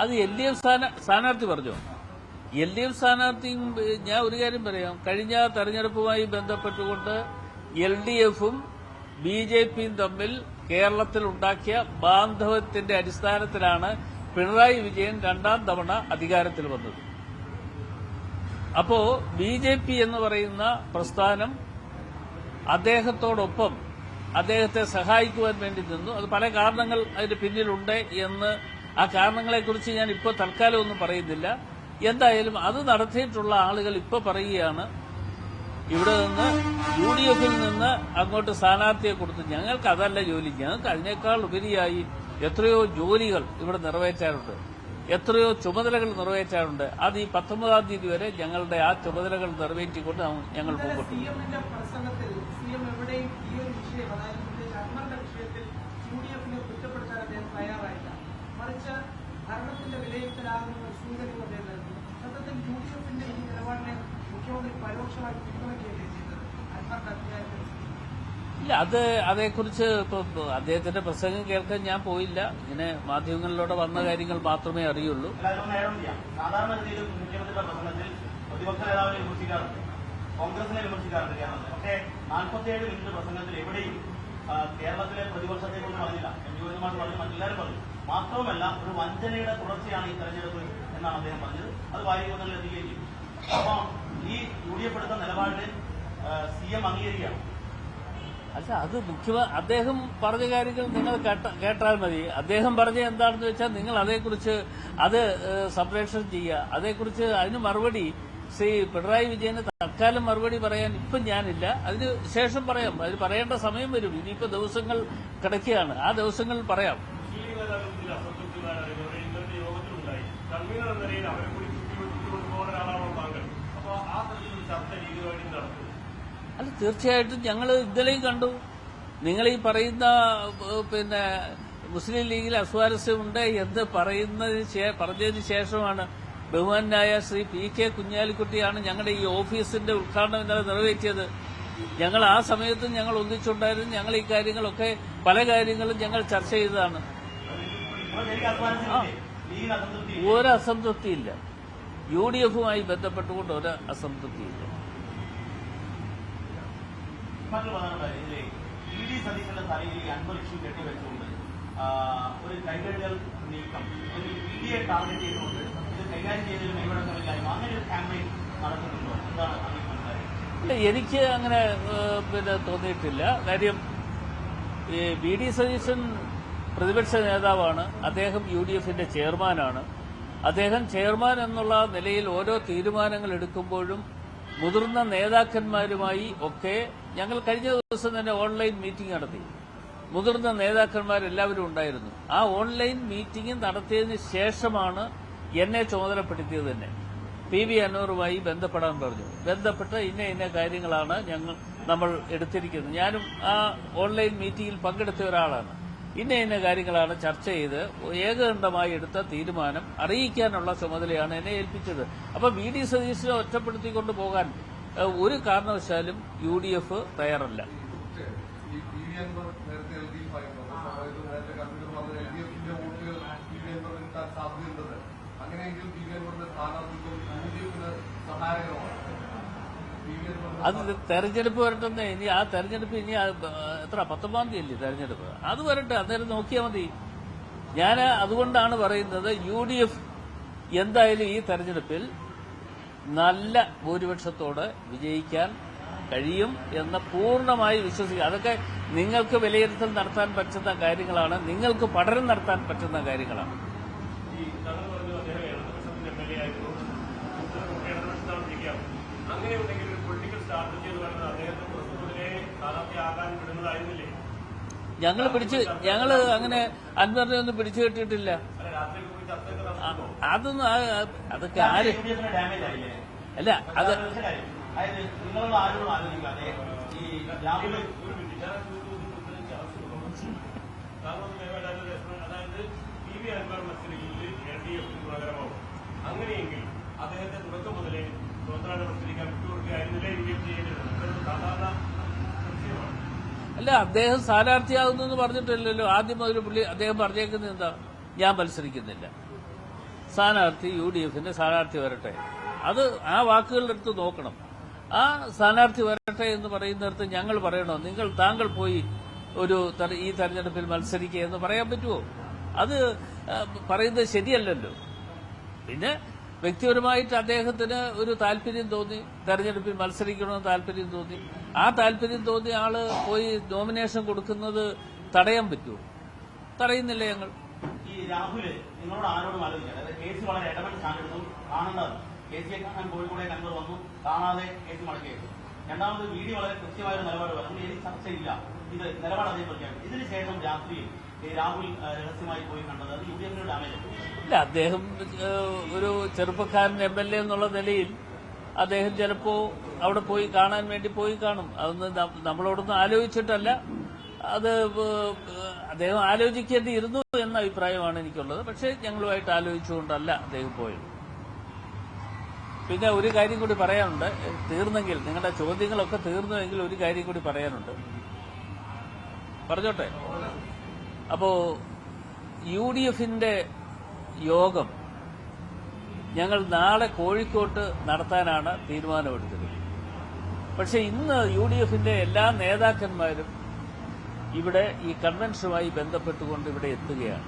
അത് L D F സ്ഥാനാർത്ഥി പറഞ്ഞു? എൽ ഡി എഫ് സ്ഥാനാർത്ഥിയും ഞാൻ ഒരു കാര്യം പറയാം. കഴിഞ്ഞ തെരഞ്ഞെടുപ്പുമായി ബന്ധപ്പെട്ടുകൊണ്ട് എൽ ഡി എഫും ബി ജെ പിയും തമ്മിൽ കേരളത്തിൽ ഉണ്ടാക്കിയ ബാന്ധവത്തിന്റെ അടിസ്ഥാനത്തിലാണ് പിണറായി വിജയൻ രണ്ടാം തവണ അധികാരത്തിൽ വന്നത്. അപ്പോ ബി ജെ പി എന്ന് പറയുന്ന പ്രസ്ഥാനം അദ്ദേഹത്തോടൊപ്പം അദ്ദേഹത്തെ സഹായിക്കുവാൻ വേണ്ടി നിന്നു. അത് പല കാരണങ്ങൾ അതിന് പിന്നിലുണ്ട് എന്ന് ആ കാരണങ്ങളെക്കുറിച്ച് ഞാൻ ഇപ്പോൾ തൽക്കാലം ഒന്നും പറയുന്നില്ല. എന്തായാലും അത് നടത്തിയിട്ടുള്ള ആളുകൾ ഇപ്പോൾ പറയുകയാണ് ഇവിടെ നിന്ന് യു ഡി എഫിൽ നിന്ന് അങ്ങോട്ട് സ്ഥാനാർത്ഥിയെ കൊടുത്തു ഞങ്ങൾക്ക് അതല്ല ജോലി. ഞങ്ങൾക്ക് അതിനേക്കാൾ ഉപരിയായി എത്രയോ ജോലികൾ ഇവിടെ നിറവേറ്റാറുണ്ട് എത്രയോ ചുമതലകൾ നിറവേറ്റാറുണ്ട് അത് ഈ പത്തൊമ്പതാം തീയതി വരെ ഞങ്ങളുടെ ആ ചുമതലകൾ നിറവേറ്റിക്കൊണ്ട് ഞങ്ങൾ മുമ്പോട്ട് സി എമ്മിന്റെ പ്രസംഗത്തിൽ സി എം എവിടെയും ഈ ഒരു വിഷയം അതായത് പ്രത്യേകിച്ച് അക്ബറിന്റെ വിഷയത്തിൽ യു ഡി എഫിനെ കുറ്റപ്പെടുത്താൻ അദ്ദേഹം തയ്യാറായില്ല മറിച്ച് ഭരണത്തിന്റെ വിലയിരുത്തലാകുന്ന സൂചനയും അദ്ദേഹം സത്യത്തിൽ യു ഡി എഫിന്റെ ഈ നിലപാടിനെ മുഖ്യമന്ത്രി പരോക്ഷമായി പിന്തുണയ്ക്കുകയല്ലേ ചെയ്തത്. അക്ബറിന്റെ അധികാരത്തിൽ ഇല്ല അത് അതേക്കുറിച്ച് ഇപ്പൊ അദ്ദേഹത്തിന്റെ പ്രസംഗം കേൾക്കാൻ ഞാൻ പോയില്ല. ഇങ്ങനെ മാധ്യമങ്ങളിലൂടെ വന്ന കാര്യങ്ങൾ മാത്രമേ അറിയുള്ളൂ. കോൺഗ്രസിനെ വിമർശിക്കാറുണ്ട് കേരളത്തിൽ. പക്ഷേ നാൽപ്പത്തിയേഴ് മിനിറ്റ് പ്രസംഗത്തിൽ എവിടെയും കേരളത്തിലെ പ്രതിപക്ഷത്തെ കുറിച്ച് പറഞ്ഞില്ല. എം മാത്രം പറഞ്ഞു മറ്റെല്ലാവരും പറഞ്ഞു. മാത്രവുമല്ല ഒരു വഞ്ചനയുടെ തുടർച്ചയാണ് ഈ തെരഞ്ഞെടുപ്പ് എന്നാണ് അദ്ദേഹം പറഞ്ഞത്. അത് വായുഗോതങ്ങളിൽ എത്തുകയും ചെയ്തു. അപ്പോൾ ഈ യു ഡി എഫ് എടുത്ത നിലപാടിന് സി എം അംഗീകരിക്കുകയാണ്. അല്ല അത് മുഖ്യ അദ്ദേഹം പറഞ്ഞ കാര്യങ്ങൾ നിങ്ങൾ കേട്ടാൽ മതി. അദ്ദേഹം പറഞ്ഞ എന്താണെന്ന് വെച്ചാൽ നിങ്ങൾ അതേക്കുറിച്ച് അത് സംപ്രേഷണം ചെയ്യുക. അതേക്കുറിച്ച് അതിന് മറുപടി ശ്രീ പിണറായി വിജയന് തൽക്കാലം മറുപടി പറയാൻ ഇപ്പം ഞാനില്ല. അതിന് ശേഷം പറയാം. അതിന് പറയേണ്ട സമയം വരും. ഇനിയിപ്പോൾ ദിവസങ്ങൾ കിടക്കുകയാണ്. ആ ദിവസങ്ങളിൽ പറയാം. മുസ്ലിം നേതാക്കൾ അവരെ ഇവരുടെ ഇന്നത്തെ യോഗത്തിലുണ്ടായി. കൺവീനർ എന്ന നിലയിൽ അവരെ കൂടി കൊണ്ടുപോകുന്ന ഒരാളാണോ താങ്കൾ? അപ്പോൾ ആ തരത്തിൽ ചർച്ച രീതിയുമായിട്ട് നടത്തും അല്ല തീർച്ചയായിട്ടും ഞങ്ങൾ ഇന്നലെയും കണ്ടു. നിങ്ങൾ ഈ പറയുന്ന പിന്നെ മുസ്ലിം ലീഗിൽ അസ്വാരസ്യമുണ്ട് എന്ന് പറയുന്നതിന് പറഞ്ഞതിന് ശേഷമാണ് ബഹുമാനായ ശ്രീ പി കെ കുഞ്ഞാലിക്കുട്ടിയാണ് ഞങ്ങളുടെ ഈ ഓഫീസിന്റെ ഉദ്ഘാടനം ഇന്നലെ നിറവേറ്റിയത്. ഞങ്ങൾ ആ സമയത്തും ഞങ്ങൾ ഒന്നിച്ചുണ്ടായിരുന്നു. ഞങ്ങൾ ഈ കാര്യങ്ങളൊക്കെ പല കാര്യങ്ങളും ഞങ്ങൾ ചർച്ച ചെയ്തതാണ്. ഒരു അസംതൃപ്തിയില്ല യു ഡി എഫുമായി ബന്ധപ്പെട്ടുകൊണ്ട് ഒരു അസംതൃപ്തിയില്ല. ഒരു നീക്കം ടാർഗറ്റ് എനിക്ക് അങ്ങനെ പിന്നെ തോന്നിയിട്ടില്ല. കാര്യം ഈ ബി ഡി സതീശൻ പ്രതിപക്ഷ നേതാവാണ് അദ്ദേഹം യു ഡി എഫിന്റെ ചെയർമാനാണ്. അദ്ദേഹം ചെയർമാൻ എന്നുള്ള നിലയിൽ ഓരോ തീരുമാനങ്ങൾ എടുക്കുമ്പോഴും മുതിർന്ന നേതാക്കന്മാരുമായി ഒക്കെ ഞങ്ങൾ കഴിഞ്ഞ ദിവസം തന്നെ ഓൺലൈൻ മീറ്റിംഗ് നടത്തി. മുതിർന്ന നേതാക്കന്മാരെല്ലാവരും ഉണ്ടായിരുന്നു. ആ ഓൺലൈൻ മീറ്റിംഗ് നടത്തിയതിന് ശേഷമാണ് എന്നെ ചുമതലപ്പെടുത്തിയത് തന്നെ. പി വി അനൂറുമായി ബന്ധപ്പെടാൻ പറഞ്ഞു. ബന്ധപ്പെട്ട് ഇന്ന ഇന്ന കാര്യങ്ങളാണ് ഞങ്ങൾ നമ്മൾ എടുത്തിരിക്കുന്നത്. ഞാനും ആ ഓൺലൈൻ മീറ്റിംഗിൽ പങ്കെടുത്ത ഒരാളാണ്. ഇന്ന ഇന്ന കാര്യങ്ങളാണ് ചർച്ച ചെയ്ത് ഏകകണ്ഠമായി എടുത്ത തീരുമാനം അറിയിക്കാനുള്ള ചുമതലയാണ് എന്നെ ഏൽപ്പിച്ചത്. അപ്പൊ വി ഡി സതീശനെ ഒറ്റപ്പെടുത്തിക്കൊണ്ട് പോകാൻ ഒരു കാരണവശാലും യു ഡി എഫ് തയ്യാറല്ല. അങ്ങനെയെങ്കിൽ ബി അൻവറിന്റെ സ്ഥാനാർത്ഥിത്വം യു ഡി എഫിന് സഹായകരമാണ് അത് തെരഞ്ഞെടുപ്പ് വരട്ടെന്നേ ഇനി ആ തെരഞ്ഞെടുപ്പ് ഇനി എത്ര പത്തൊമ്പതാം തീയതി അല്ലേ തെരഞ്ഞെടുപ്പ്? അത് വരട്ടെ അന്നേരം നോക്കിയാൽ മതി. ഞാൻ അതുകൊണ്ടാണ് പറയുന്നത് യു ഡി എഫ് എന്തായാലും ഈ തെരഞ്ഞെടുപ്പിൽ നല്ല ഭൂരിപക്ഷത്തോടെ വിജയിക്കാൻ കഴിയും എന്ന് പൂർണമായി വിശ്വസിക്കുക. അതൊക്കെ നിങ്ങൾക്ക് വിലയിരുത്തൽ നടത്താൻ പറ്റുന്ന കാര്യങ്ങളാണ്. നിങ്ങൾക്ക് പഠനം നടത്താൻ പറ്റുന്ന കാര്യങ്ങളാണ്. ഈ അങ്ങനെയുണ്ടെങ്കിൽ ഒരു പൊളിറ്റിക്കൽ സ്ട്രാറ്റജി എന്ന് പറയുന്നത് അദ്ദേഹത്തെ പുറത്തു മുതലേ സ്ഥാനാർത്ഥിയാകാൻ വിടുന്നതായിരുന്നില്ലേ? ഞങ്ങൾ പിടിച്ച് ഞങ്ങൾ അങ്ങനെ അൻവറിനെ ഒന്നും പിടിച്ചു കെട്ടിയിട്ടില്ല. അതൊന്നും അതൊക്കെ ആര്? അല്ല അത് അതായത് P V Anvar L D എഫിന് പകരമാവും. അങ്ങനെയെങ്കിൽ അദ്ദേഹത്തെ തുടക്കം മുതലേ അല്ല അദ്ദേഹം സ്ഥാനാർത്ഥിയാകുന്നു പറഞ്ഞിട്ടില്ലല്ലോ. ആദ്യം മുതൽ പുള്ളി അദ്ദേഹം പറഞ്ഞേക്കുന്നത് എന്താ? ഞാൻ മത്സരിക്കുന്നില്ല. സ്ഥാനാർത്ഥി യു ഡി എഫിന്റെ സ്ഥാനാർത്ഥി വരട്ടെ. അത് ആ വാക്കുകളുടെ അടുത്ത് നോക്കണം. ആ സ്ഥാനാർത്ഥി വരട്ടെ എന്ന് പറയുന്നിടത്ത് ഞങ്ങൾ പറയണോ? നിങ്ങൾ താങ്കൾ പോയി ഒരു ഈ തെരഞ്ഞെടുപ്പിൽ മത്സരിക്കുക എന്ന് പറയാൻ പറ്റുമോ അത് പറയുന്നത് ശരിയല്ലല്ലോ. പിന്നെ വ്യക്തിപരമായിട്ട് അദ്ദേഹത്തിന് ഒരു താല്പര്യം തോന്നി. തെരഞ്ഞെടുപ്പിൽ മത്സരിക്കണമെന്ന് താല്പര്യം തോന്നി. ആ താല്പര്യം തോന്നിയ ആൾ പോയി നോമിനേഷൻ കൊടുക്കുന്നത് തടയാൻ പറ്റുമോ? തടയുന്നില്ല ഞങ്ങൾ? ഈ രാഹുൽ നിങ്ങളോട് ആരോടും ആലോചിക്കാം കേസ് വളരെ ഇടപെട്ട് സ്റ്റാൻഡ് കാണേണ്ടത് കെ സിയെ കാണാൻ കോഴിക്കോടെ കണ്ണൂർ വന്നു. കാണാതെ കേസ് രണ്ടാമത് വളരെ കൃത്യമായ ഒരു നിലപാട് പറഞ്ഞു ഇനി ചർച്ചയില്ല. ഇത് നിലപാട് ഇതിനുശേഷം രാത്രിയിൽ രാഹുൽ രഹസ്യമായി പോയി കണ്ടത് അത് യു ഡി എഫിന് ഡാമേജ് ഇല്ല അദ്ദേഹം ഒരു ചെറുപ്പക്കാരൻ എം എൽ എ എന്നുള്ള നിലയിൽ അദ്ദേഹം ചിലപ്പോ അവിടെ പോയി കാണാൻ വേണ്ടി പോയി കാണും. അതൊന്നും നമ്മളോടൊന്നും ആലോചിച്ചിട്ടല്ല. അത് അദ്ദേഹം ആലോചിക്കേണ്ടിയിരുന്നു എന്ന അഭിപ്രായമാണ് എനിക്കുള്ളത്. പക്ഷേ ഞങ്ങളുമായിട്ട് ആലോചിച്ചുകൊണ്ടല്ല അദ്ദേഹം പോയത്. പിന്നെ ഒരു കാര്യം കൂടി പറയാനുണ്ട്. തീർന്നെങ്കിൽ നിങ്ങളുടെ ചോദ്യങ്ങളൊക്കെ തീർന്നുവെങ്കിൽ ഒരു കാര്യം കൂടി പറയാനുണ്ട്. പറഞ്ഞോട്ടെ? അപ്പോ യു ഡി എഫിന്റെ യോഗം ഞങ്ങൾ നാളെ കോഴിക്കോട്ട് നടത്താനാണ് തീരുമാനമെടുത്തത്. പക്ഷെ ഇന്ന് യു ഡി എഫിന്റെ എല്ലാ നേതാക്കന്മാരും ഇവിടെ ഈ കൺവെൻഷനുമായി ബന്ധപ്പെട്ടുകൊണ്ട് ഇവിടെ എത്തുകയാണ്.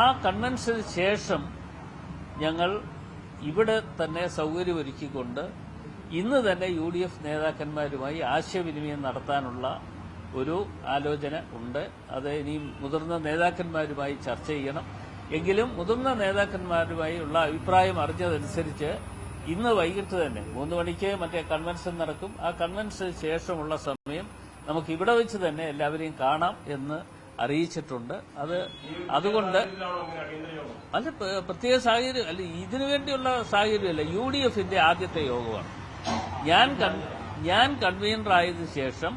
ആ കൺവെൻഷന് ശേഷം ഞങ്ങൾ ഇവിടെ തന്നെ സൗകര്യമൊരുക്കിക്കൊണ്ട് ഇന്ന് തന്നെ യു ഡി എഫ് നേതാക്കന്മാരുമായി ആശയവിനിമയം നടത്താനുള്ള ഒരു ആലോചന ഉണ്ട്. അത് ഇനിയും മുതിർന്ന നേതാക്കന്മാരുമായി ചർച്ച ചെയ്യണം. എങ്കിലും മുതിർന്ന നേതാക്കന്മാരുമായി ഉള്ള അഭിപ്രായം അറിഞ്ഞതനുസരിച്ച് ഇന്ന് വൈകിട്ട് തന്നെ മൂന്ന് മണിക്ക് മറ്റേ കൺവെൻഷൻ നടക്കും. ആ കൺവെൻഷന് ശേഷമുള്ള സമയം നമുക്ക് ഇവിടെ വെച്ച് തന്നെ എല്ലാവരെയും കാണാം എന്ന് അറിയിച്ചിട്ടുണ്ട്. അത് അതുകൊണ്ട് അല്ല പ്രത്യേക സാഹചര്യം അല്ല ഇതിനു വേണ്ടിയുള്ള സാഹചര്യമല്ല. യു ഡി എഫിന്റെ ആദ്യത്തെ യോഗമാണ്. ഞാൻ ഞാൻ കൺവീനർ ആയതിനു ശേഷം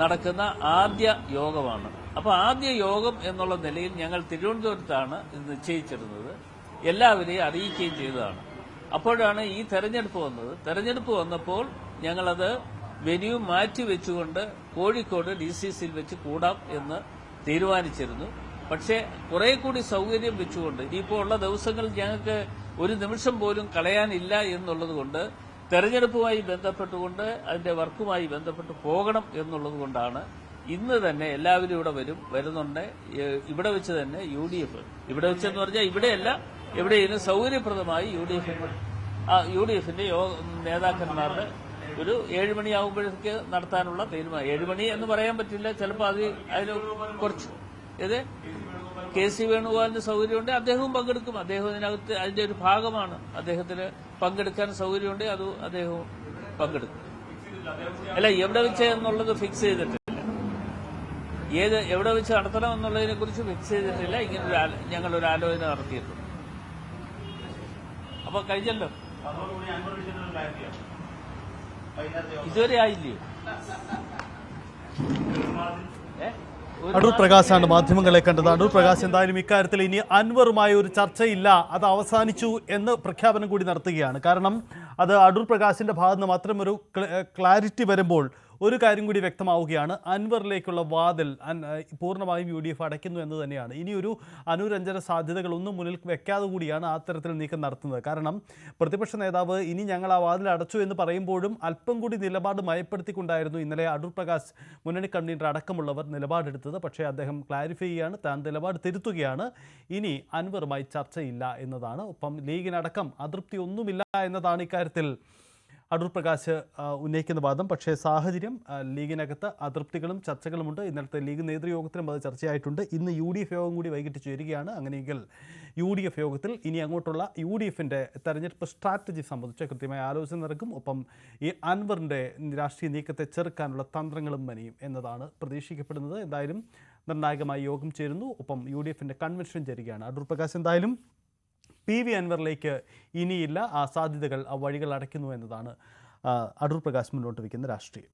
നടക്കുന്ന ആദ്യ യോഗമാണ്. അപ്പൊ ആദ്യ യോഗം എന്നുള്ള നിലയിൽ ഞങ്ങൾ തിരുവനന്തപുരത്താണ് നിശ്ചയിച്ചിരുന്നത്. എല്ലാവരെയും അറിയിക്കുകയും ചെയ്തതാണ്. അപ്പോഴാണ് ഈ തെരഞ്ഞെടുപ്പ് വന്നത്. തെരഞ്ഞെടുപ്പ് വന്നപ്പോൾ ഞങ്ങളത് വെന്യൂ മാറ്റി വെച്ചുകൊണ്ട് കോഴിക്കോട് ഡി സി സിയിൽ വെച്ച് കൂടാം എന്ന് തീരുമാനിച്ചിരുന്നു. പക്ഷേ കുറെ കൂടി സൗകര്യം വെച്ചുകൊണ്ട് ഇനിയിപ്പോൾ ഉള്ള ദിവസങ്ങളിൽ ഞങ്ങൾക്ക് ഒരു നിമിഷം പോലും കളയാനില്ല എന്നുള്ളതുകൊണ്ട് തെരഞ്ഞെടുപ്പുമായി ബന്ധപ്പെട്ടുകൊണ്ട് അതിന്റെ വർക്കുമായി ബന്ധപ്പെട്ട് പോകണം എന്നുള്ളത് കൊണ്ടാണ് ഇന്ന് തന്നെ എല്ലാവരും ഇവിടെ വരും വരുന്നുണ്ട്. ഇവിടെ വെച്ച് തന്നെ യു ഡി എഫ്. ഇവിടെ വെച്ചെന്ന് പറഞ്ഞാൽ ഇവിടെയല്ല എവിടെയും സൗകര്യപ്രദമായി U D F U D എഫിന്റെ നേതാക്കന്മാരുടെ ഒരു ഏഴുമണിയാകുമ്പോഴേക്ക് നടത്താനുള്ള തീരുമാനം. ഏഴുമണി എന്ന് പറയാൻ പറ്റില്ല ചിലപ്പോൾ അത് അതിന് കുറച്ച്. ഇത് കെ സി വേണുഗോപാലിന് സൗകര്യമുണ്ട് അദ്ദേഹവും പങ്കെടുക്കും. അദ്ദേഹം ഇതിനകത്ത് അതിന്റെ ഒരു ഭാഗമാണ്. അദ്ദേഹത്തിന് പങ്കെടുക്കാൻ സൗകര്യമുണ്ട് അത് അദ്ദേഹവും പങ്കെടുക്കും. അല്ല എവിടെ വെച്ച് എന്നുള്ളത് ഫിക്സ് ചെയ്തിട്ടില്ല ഏത് എവിടെ വെച്ച് നടത്തണം എന്നുള്ളതിനെ കുറിച്ച് ഫിക്സ് ചെയ്തിട്ടില്ല. ഇങ്ങനെ ഒരു ആല- ഞങ്ങളൊരു ആലോചന നടത്തിയിട്ടുണ്ട്. അപ്പൊ കഴിഞ്ഞല്ലോ? ഇതുവരെ ആയില്ലയോ? ഏ? ഒരു അടൂർ പ്രകാശാണ് മാധ്യമങ്ങളെ കണ്ടത്. അടൂർ പ്രകാശ് എന്തായാലും ഇക്കാര്യത്തിൽ ഇനി അൻവറുമായി ഒരു ചർച്ചയില്ല. അത് അവസാനിച്ചു എന്ന് പ്രഖ്യാപനം കൂടി നടത്തുകയാണ്. കാരണം അത് അടൂർ പ്രകാശിന്റെ ഭാഗത്ത് നിന്ന് മാത്രം ഒരു ക്ലാരിറ്റി വരുമ്പോൾ ഒരു കാര്യം കൂടി വ്യക്തമാവുകയാണ്. അൻവറിലേക്കുള്ള വാതിൽ പൂർണമായും യു ഡി എഫ് അടയ്ക്കുന്നു എന്ന് തന്നെയാണ്. ഇനിയൊരു അനുരഞ്ജന സാധ്യതകളൊന്നും മുന്നിൽ വെക്കാതെ കൂടിയാണ് അത്തരത്തിൽ നീക്കം നടത്തുന്നത്. കാരണം പ്രതിപക്ഷ നേതാവ് ഇനി ഞങ്ങൾ ആ വാതിൽ അടച്ചു എന്ന് പറയുമ്പോഴും അല്പം കൂടി നിലപാട് മയപ്പെടുത്തിക്കൊണ്ടായിരുന്നു ഇന്നലെ അടൂർ പ്രകാശ് മുന്നണി കൺവീനർ അടക്കമുള്ളവർ നിലപാടെടുത്തത്. പക്ഷേ അദ്ദേഹം ക്ലാരിഫൈ ചെയ്യാണ് താൻ നിലപാട് തിരുത്തുകയാണ്. ഇനി അൻവറുമായി ചർച്ചയില്ല എന്നതാണ്. ഒപ്പം ലീഗിനടക്കം അതൃപ്തി ഒന്നുമില്ല എന്നതാണ് ഇക്കാര്യത്തിൽ അടൂർ പ്രകാശ് ഉന്നയിക്കുന്ന വാദം. പക്ഷേ സാഹചര്യം ലീഗിനകത്ത് അതൃപ്തികളും ചർച്ചകളുമുണ്ട്. ഇന്നലത്തെ ലീഗ് നേതൃയോഗത്തിലും അത് ചർച്ചയായിട്ടുണ്ട്. ഇന്ന് യു ഡി എഫ് യോഗം കൂടി വൈകിട്ട് ചേരുകയാണ്. അങ്ങനെയെങ്കിൽ യു ഡി എഫ് യോഗത്തിൽ ഇനി അങ്ങോട്ടുള്ള യു ഡി എഫിന്റെ തെരഞ്ഞെടുപ്പ് സ്ട്രാറ്റജി സംബന്ധിച്ച് കൃത്യമായ ആലോചന നടക്കും. ഒപ്പം ഈ അൻവറിന്റെ രാഷ്ട്രീയ നീക്കത്തെ ചെറുക്കാനുള്ള തന്ത്രങ്ങളും മനിയും എന്നതാണ് പ്രതീക്ഷിക്കപ്പെടുന്നത്. എന്തായാലും നിർണായകമായി യോഗം ചേരുന്നു. ഒപ്പം യു ഡി എഫിന്റെ കൺവെൻഷൻ ചേരുകയാണ്. അടൂർ പ്രകാശ് എന്തായാലും പി വി അൻവറിലേക്ക് ഇനിയില്ല. ആ സാധ്യതകൾ ആ വഴികൾ അടയ്ക്കുന്നു എന്നതാണ് അടൂർ പ്രകാശ് മുന്നോട്ട് വയ്ക്കുന്ന രാഷ്ട്രീയം.